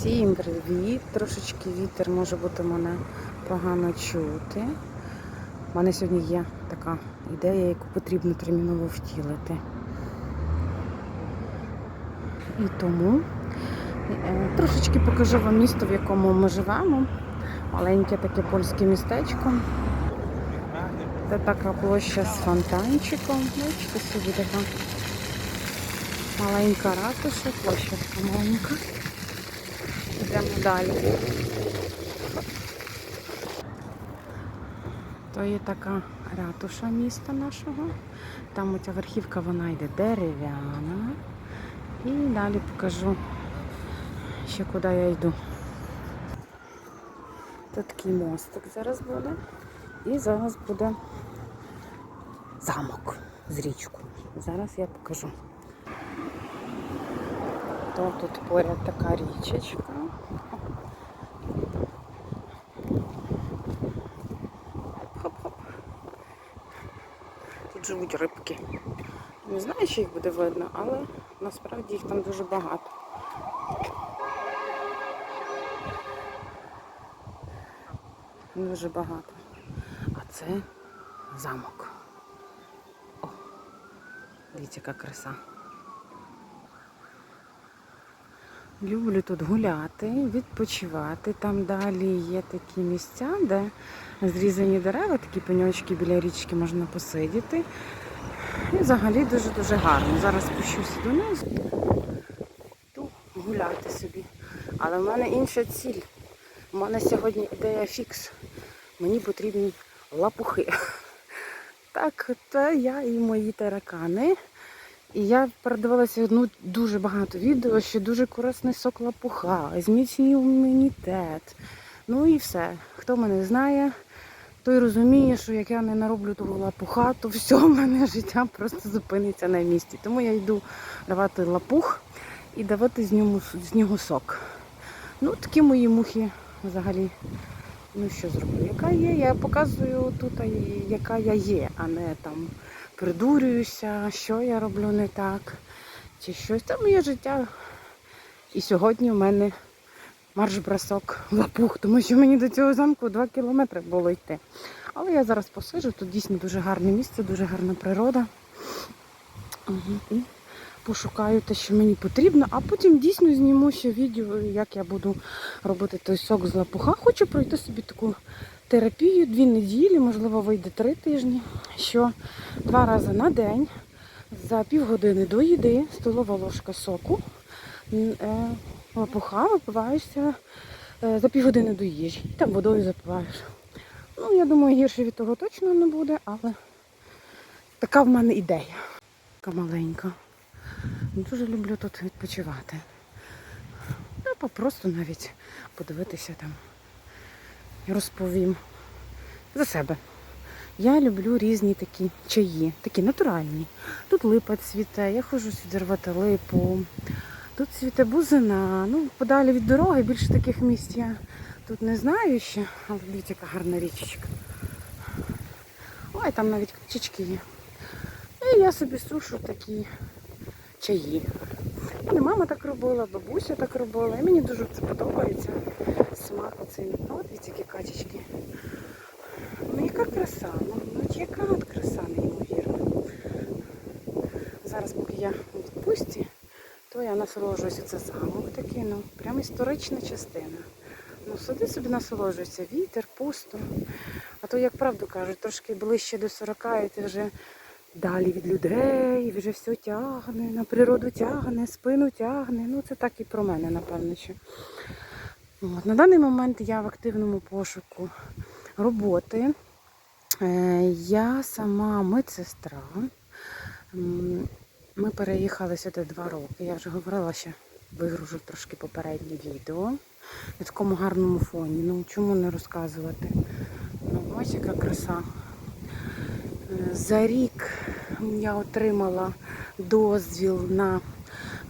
Всім привіт! Трошечки вітер може бути мене погано чути. У мене сьогодні є така ідея, яку потрібно терміново втілити. І тому е, трошечки покажу вам місто, в якому ми живемо. Маленьке таке польське містечко. Це така площа з фонтанчиком. Бачите, собі така маленька ратуша, площа маленька. Йдемо далі. То є така ратуша міста нашого. Там оця верхівка вона йде дерев'яна. І далі покажу ще куди я йду. Тут такий мостик зараз буде. І зараз буде замок з річкою. Зараз я покажу. То тут поряд така річечка. Живуть рибки. Не знаю, чи їх буде видно, але насправді їх там дуже багато. Дуже багато. А це замок. О, дивіться, яка краса. Люблю тут гуляти, відпочивати. Там далі є такі місця, де зрізані дерева, такі пеньочки біля річки можна посидіти. І взагалі дуже-дуже гарно. Зараз спущуся донизу, йду гуляти собі. Але в мене інша ціль. У мене сьогодні ідея фікс. Мені потрібні лапухи. Так, це я і мої таракани. І я передивилася ну, дуже багато відео, що дуже корисний сок лапуха, зміцнює імунітет. Ну і все. Хто мене знає, той розуміє, що як я не нароблю того лапуха, то все, в мене життя просто зупиниться на місці. Тому я йду давати лапух і давати з нього, з нього сок. Ну, такі мої мухи взагалі. Ну що зроблю? Яка є? Я показую тут, яка я є, а не там придурююся, що я роблю не так, чи щось. Це моє життя. І сьогодні в мене марш-бросок лапух, тому що мені до цього замку 2 кілометри було йти. Але я зараз посиджу, тут дійсно дуже гарне місце, дуже гарна природа. І пошукаю те, що мені потрібно, а потім дійсно зніму ще відео, як я буду робити той сок з лапуха. Хочу пройти собі таку терапію дві неділі, можливо, вийде три тижні, що два рази на день за півгодини до їди столова ложка соку. е, Лапуха випиваєшся е, за півгодини до їжі. Там водою запиваєш. Ну, я думаю, гірше від того точно не буде, але така в мене ідея. Така маленька. Дуже люблю тут відпочивати. Ну, просто навіть подивитися там. Розповім за себе. Я люблю різні такі чаї, такі натуральні. Тут липа цвіте, я ходжу сюди рвати липу. Тут цвіте бузина. Ну, подалі від дороги, більше таких місць я тут не знаю ще, але дивіться, яка гарна річечка. Ой, там навіть птички є. І я собі сушу такі чаї. Мене мама так робила, бабуся так робила. І мені дуже це подобається. Смак оцей. От які качечки. Ну яка краса, ну, ну яка от краса неймовірна. Зараз, поки я у відпустці, то я насолоджуюся. Це замок такий, ну, прям історична частина. Ну, сиди собі насолоджуйся, вітер, пусто. А то, як правду кажуть, трошки ближче до 40 і ти вже далі від людей, вже все тягне, на природу тягне, спину тягне. Ну, це так і про мене, напевно. що. От, На даний момент я в активному пошуку роботи. Е, Я сама медсестра. Ми переїхали сюди два роки. Я вже говорила, що вигружу трошки попереднє відео. На такому гарному фоні. Ну чому не розказувати? Ну, ось яка краса. Е, За рік я отримала дозвіл на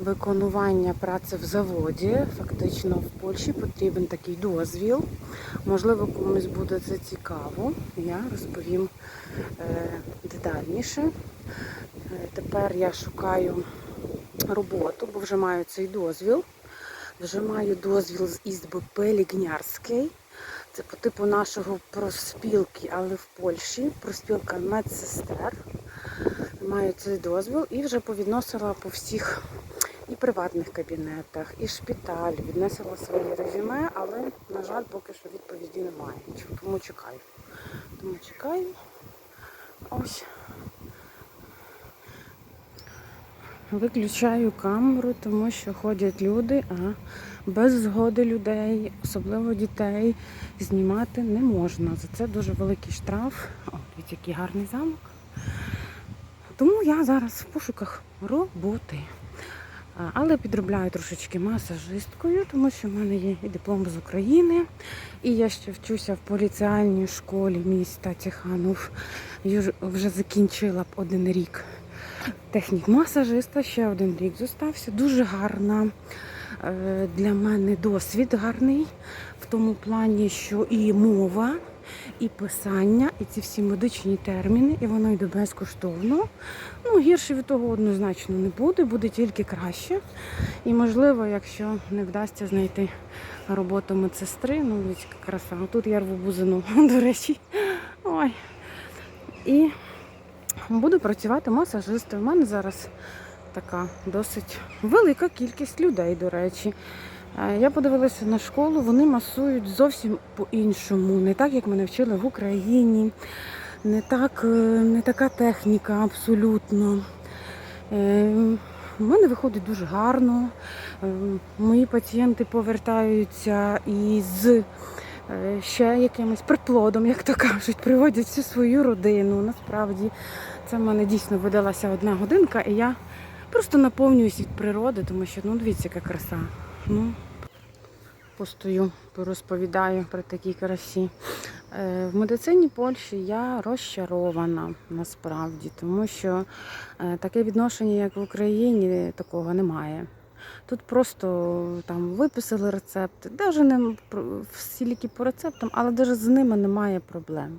виконування праці в заводі. Фактично в Польщі потрібен такий дозвіл. Можливо, комусь буде це цікаво. Я розповім е, детальніше. Е, Тепер я шукаю роботу, бо вже маю цей дозвіл. Вже маю дозвіл з ІСБП Лігнярський. Це по типу нашого проспілки, але в Польщі. Проспілка медсестер. Маю цей дозвіл і вже повідносила по всіх і приватних кабінетах, і шпиталь. Віднесила своє резюме, але, на жаль, поки що відповіді немає. Тому чекаю. Тому чекаю. Ось. Виключаю камеру, тому що ходять люди, а без згоди людей, особливо дітей, знімати не можна. За це дуже великий штраф. О, який гарний замок. Тому я зараз в пошуках роботи. Але підробляю трошечки масажисткою, тому що в мене є і диплом з України, і я ще вчуся в поліціальній школі міста Тиханов. Вже закінчила б один рік технік масажиста, ще один рік зостався. Дуже гарна е, для мене досвід гарний в тому плані, що і мова, і писання, і ці всі медичні терміни, і воно йде безкоштовно. Ну, гірше від того однозначно не буде, буде тільки краще. І можливо, якщо не вдасться знайти роботу медсестри, ну дивіться, краса. Тут я рву бузину, до речі. Ой. І буду працювати масажистом. У мене зараз така досить велика кількість людей, до речі. Е, Я подивилася на школу, вони масують зовсім по-іншому, не так, як мене вчили в Україні, не, так, е, не така техніка абсолютно. Е, У мене виходить дуже гарно. Е, Мої пацієнти повертаються із е, ще якимось приплодом, як то кажуть, приводять всю свою родину. Насправді це в мене дійсно видалася одна годинка, і я просто наповнююсь від природи, тому що ну дивіться, яка краса. Ну, постою, порозповідаю про такі красі. Е, В медицині Польщі я розчарована насправді, тому що е, таке відношення, як в Україні, такого немає. Тут просто там виписали рецепти, навіть не всі ліки по рецептам, але навіть з ними немає проблем.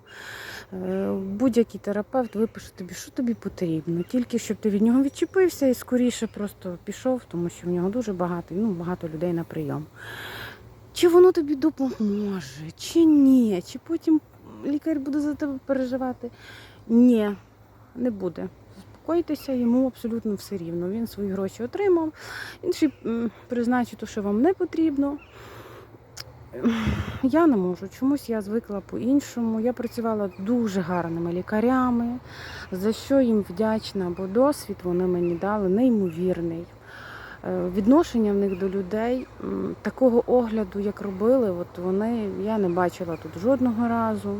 Е, Будь-який терапевт випише тобі, що тобі потрібно, тільки щоб ти від нього відчепився і скоріше просто пішов, тому що в нього дуже багато, ну, багато людей на прийом. Чи воно тобі допоможе, чи ні, чи потім лікар буде за тебе переживати? Ні, не буде. Заспокойтеся, йому абсолютно все рівно. Він свої гроші отримав, ще призначить те, що вам не потрібно. Я не можу. Чомусь я звикла по-іншому. Я працювала дуже гарними лікарями, за що їм вдячна, бо досвід вони мені дали неймовірний. Е, Відношення в них до людей, такого огляду, як робили, от вони я не бачила тут жодного разу.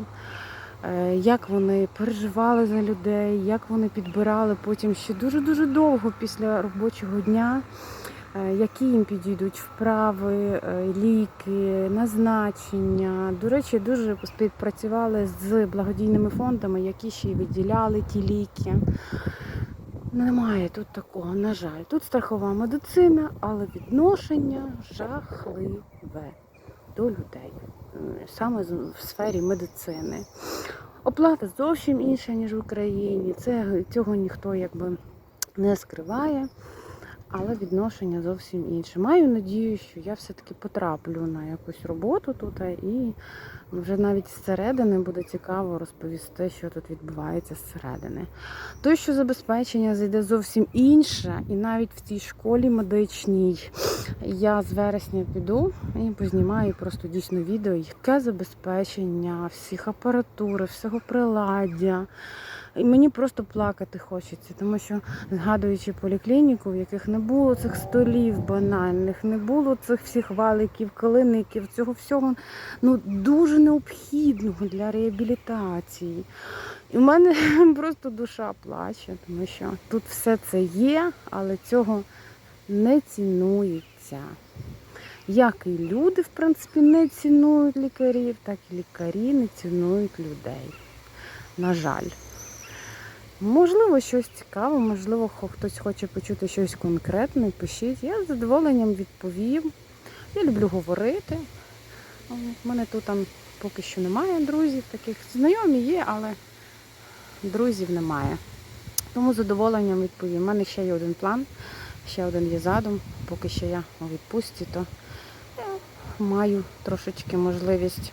Е, Як вони переживали за людей, як вони підбирали потім ще дуже-дуже довго після робочого дня, е, які їм підійдуть вправи, е, ліки, назначення. До речі, дуже співпрацювали з благодійними фондами, які ще й виділяли ті ліки. Немає тут такого, на жаль. Тут страхова медицина, але відношення жахливе до людей. Саме в сфері медицини. Оплата зовсім інша, ніж в Україні. Це, цього ніхто якби не скриває, але відношення зовсім інше. Маю надію, що я все-таки потраплю на якусь роботу тут і вже навіть зсередини буде цікаво розповісти, що тут відбувається зсередини. То, що забезпечення зайде зовсім інше, і навіть в цій школі медичній я з вересня піду і познімаю просто дійсно відео, яке забезпечення, всіх апаратури, всього приладдя. І мені просто плакати хочеться, тому що згадуючи поліклініку, в яких не було цих столів банальних, не було цих всіх валиків, калиників, цього всього ну дуже необхідного для реабілітації. І в мене просто душа плаче, тому що тут все це є, але цього не цінується. Як і люди, в принципі, не цінують лікарів, так і лікарі не цінують людей. На жаль. Можливо, щось цікаве, можливо, хтось хоче почути щось конкретне, пишіть. Я з задоволенням відповім. Я люблю говорити. У мене тут там поки що немає друзів таких. Знайомі є, але друзів немає. Тому з задоволенням відповім. У мене ще є один план, ще один є задум поки що я у відпустці, то я маю трошечки можливість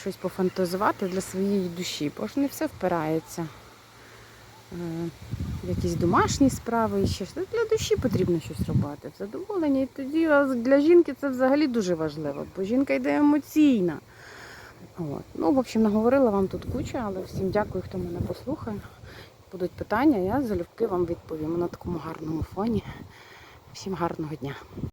щось пофантазувати для своєї душі, бо ж не все впирається. Е, Якісь домашні справи і ще щось. Для душі потрібно щось робити. В. І тоді для жінки це взагалі дуже важливо, бо жінка йде емоційна. От. Ну, в общем, наговорила вам тут куча, але всім дякую, хто мене послухає. Будуть питання, я залюбки вам відповім на такому гарному фоні. Всім гарного дня.